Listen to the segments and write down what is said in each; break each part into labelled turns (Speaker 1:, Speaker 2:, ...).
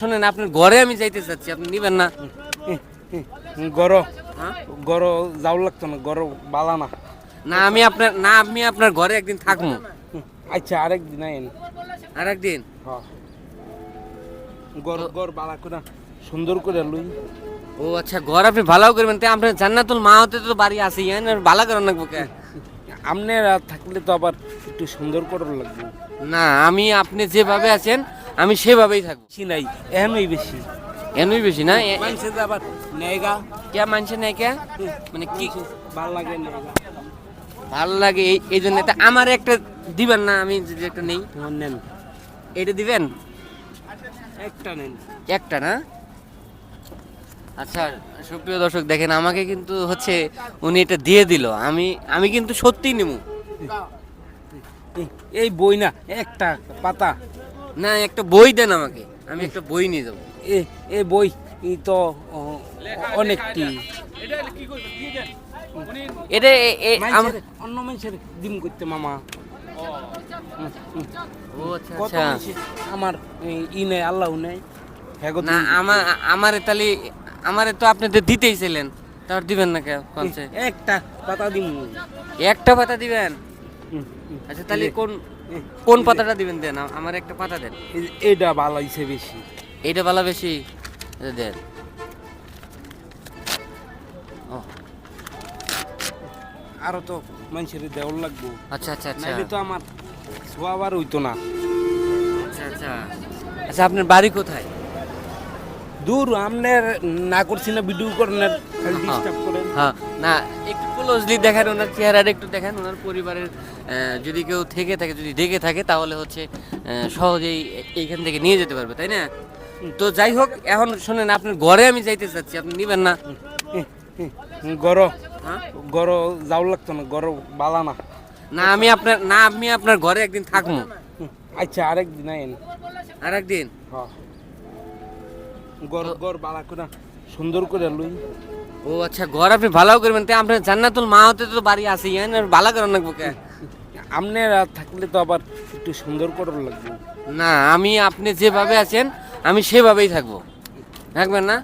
Speaker 1: শোনেন আপনার ঘরে আমি যাইতে চাচ্ছি আপনি নিবেন না?
Speaker 2: গর
Speaker 1: হ্যাঁ?
Speaker 2: গর যাও লাগতো না গর বালা না।
Speaker 1: না আমি আপনার না আমি আপনার ঘরে একদিন থাকব।
Speaker 2: আচ্ছা আরেক দিন আইন।
Speaker 1: আর একদিন
Speaker 2: গর গর বালা করে সুন্দর করে লই।
Speaker 1: ও আচ্ছা ঘর আপনি ভালো করবেন। তাই আপনার জান্নাতুল মা হতে তো বাড়ি আসি হ্যাঁ ভালো করেন না কে?
Speaker 2: আপনারা থাকলে তো আবার একটু সুন্দর করে লাগবে।
Speaker 1: না আমি আপনি যেভাবে আছেন আমি সেভাবেই থাকব।
Speaker 2: নাই এমনই বেশি।
Speaker 1: এনই বেশি না? এ-
Speaker 2: মানুষে তো আবার নেগা।
Speaker 1: কে মানছে না কে মানে কি?
Speaker 2: ভালো লাগে নেগা।
Speaker 1: ভালো লাগে এই জন্য আমার একটা দিবেন না আমি যদি একটা নেই।
Speaker 2: তোমার নেন।
Speaker 1: এটা দিবেন?
Speaker 2: একটা নেন।
Speaker 1: একটা না? আচ্ছা সুপ্রিয় দর্শক দেখেন আমাকে কিন্তু হচ্ছে উনি এটা দিয়ে দিল। আমি আমি কিন্তু সত্যিই নেব
Speaker 2: এই- এই বই না একটা পাতা।
Speaker 1: না একটা বই দেন আমাকে। আমি একটা বই নিয়ে যাব।
Speaker 2: এ এই বই তো অনেকটি।
Speaker 1: এটা এ- এ- আম-
Speaker 2: মানুষের- অন্য মানুষের দিম করতে মামা।
Speaker 1: আচ্ছা আচ্ছা।
Speaker 2: আমার ই নেই আল্লাহ নেই। হ্যাঁ
Speaker 1: না আমার আমার তাহলে আমারে তো আপনি তো দিতেই ছিলেন। তার দিবেন না
Speaker 2: একটা পাতা দিম।
Speaker 1: একটা পাতা দিবেন। আচ্ছা তাহলে কোন কোন পাতাটা দিবেন দেন? আমার একটা পাতা দেন।
Speaker 2: ভালো হয়েছে বেশি।
Speaker 1: এইটা ভালো বেশি দেন।
Speaker 2: আরও তো মানুষের দেওয়ার লাগবো।
Speaker 1: আচ্ছা আচ্ছা আচ্ছা।
Speaker 2: তো আমার সোয়াবার হইতো না।
Speaker 1: আচ্ছা আচ্ছা। আচ্ছা আপনার বাড়ি কোথায়?
Speaker 2: দূর আপনার না করছি না ভিডিও করেন ডিস্টার্ব করেন
Speaker 1: হ্যাঁ না একটু ক্লোজলি দেখেন ওনার চেহারাটা একটু দেখেন ওনার পরিবারের যদি কেউ থেকে থাকে যদি দেখে থাকে তাহলে হচ্ছে সহজেই এইখান থেকে নিয়ে যেতে পারবে তাই না? তো যাই হোক এখন শোনেন আপনার ঘরে আমি যাইতে চাচ্ছি আপনি নিবেন না?
Speaker 2: গর।
Speaker 1: হ্যাঁ?
Speaker 2: গর যাও লাগতো না গর বালা না।
Speaker 1: না আমি আপনার না আমি আপনার ঘরে একদিন থাকব।
Speaker 2: আচ্ছা আরেক দিন আইন
Speaker 1: আর একদিন
Speaker 2: গর গর বালা করে সুন্দর করে লই।
Speaker 1: ও আচ্ছা ঘর আপনি ভালো করবেন তাই আপনার জান্নাতুল মা হতে তো বাড়ি আসি হ্যাঁ ভালো করেন না কে?
Speaker 2: আপনারা থাকলে তো আবার একটু সুন্দর করে লাগবে।
Speaker 1: না আমি আপনি যেভাবে আছেন আমি সেভাবেই থাকব। থাকবেন না?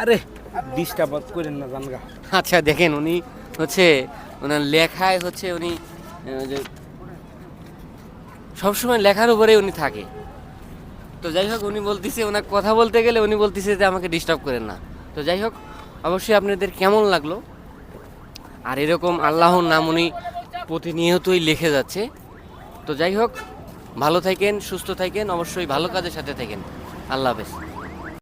Speaker 2: আরে ডিস্টার্ব করেন না জানগা।
Speaker 1: আচ্ছা দেখেন উনি হচ্ছে ওনার লেখায় হচ্ছে উনি সবসময় লেখার উপরে উনি থাকে। তো যাই হোক, উনি বলতেছে, ওনার কথা বলতে গেলে উনি বলতেছে যে আমাকে ডিস্টার্ব করেন না। তো যাই হোক, অবশ্যই আপনাদের কেমন লাগল? আর এরকম আল্লাহর নাম উনি প্রতিনিয়তই লিখে যাচ্ছে। তো যাই হোক, ভালো থাকেন, সুস্থ থাকেন, অবশ্যই ভালো কাজের সাথে থাকেন। আল্লাহ হাফেজ।